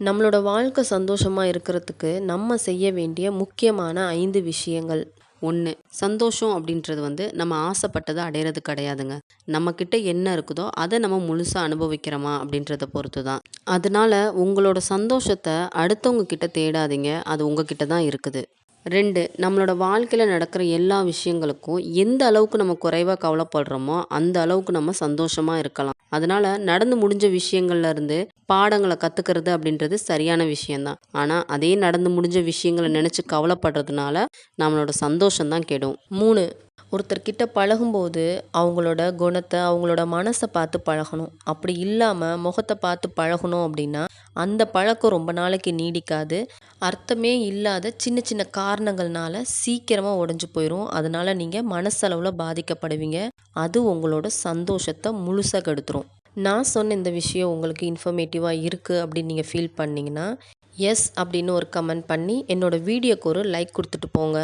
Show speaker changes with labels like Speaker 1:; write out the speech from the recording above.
Speaker 1: நம்மளோட வாழ்க்கை சந்தோஷமாக இருக்கிறதுக்கு நம்ம செய்ய வேண்டிய முக்கியமான ஐந்து விஷயங்கள்.
Speaker 2: ஒன்று சந்தோஷம் அப்படின்றது வந்து நம்ம ஆசைப்பட்டதை அடையிறது கிடையாதுங்க. நம்மக்கிட்ட என்ன இருக்குதோ அதை நம்ம முழுசாக அனுபவிக்கிறோமா அப்படின்றத பொறுத்து தான் அதனால உங்களோட சந்தோஷத்தை அடுத்தவங்க கிட்ட தேடாதீங்க. அது உங்ககிட்ட தான் இருக்குது. ரெண்டு நம்மளோட வாழ்க்கையில் நடக்கிற எல்லா விஷயங்களுக்கும் எந்த அளவுக்கு நம்ம குறைவாக கவலைப்படுறோமோ அந்த அளவுக்கு நம்ம சந்தோஷமாக இருக்கலாம். அதனால நடந்து முடிஞ்ச விஷயங்கள்ல இருந்து பாடங்களை கற்றுக்கிறது அப்படின்றது சரியான விஷயம்தான். ஆனால் அதே நடந்து முடிஞ்ச விஷயங்களை நினச்சி கவலைப்படுறதுனால நம்மளோட சந்தோஷம் தான் கெடும்.
Speaker 1: மூணு ஒருத்தர்கிட்ட பழகும்போது அவங்களோட குணத்தை அவங்களோட மனசை பார்த்து பழகணும். அப்படி இல்லாமல் முகத்தை பார்த்து பழகணும் அப்படின்னா அந்த பழக்கம் ரொம்ப நாளைக்கு நீடிக்காது. அர்த்தமே இல்லாத சின்ன சின்ன காரணங்கள்னால சீக்கிரமாக உடஞ்சி போயிடும் அதனால நீங்கள் மனசளவில் பாதிக்கப்படுவீங்க. அது உங்களோட சந்தோஷத்தை முழுசாக கெடுத்துரும். நான் சொன்ன இந்த விஷயம் உங்களுக்கு இன்ஃபர்மேட்டிவாக இருக்குது அப்படின்னு நீங்கள் ஃபீல் பண்ணிங்கன்னா எஸ் அப்படின்னு ஒரு கமெண்ட் பண்ணி என்னோடய வீடியோக்கு ஒரு லைக் கொடுத்துட்டு போங்க.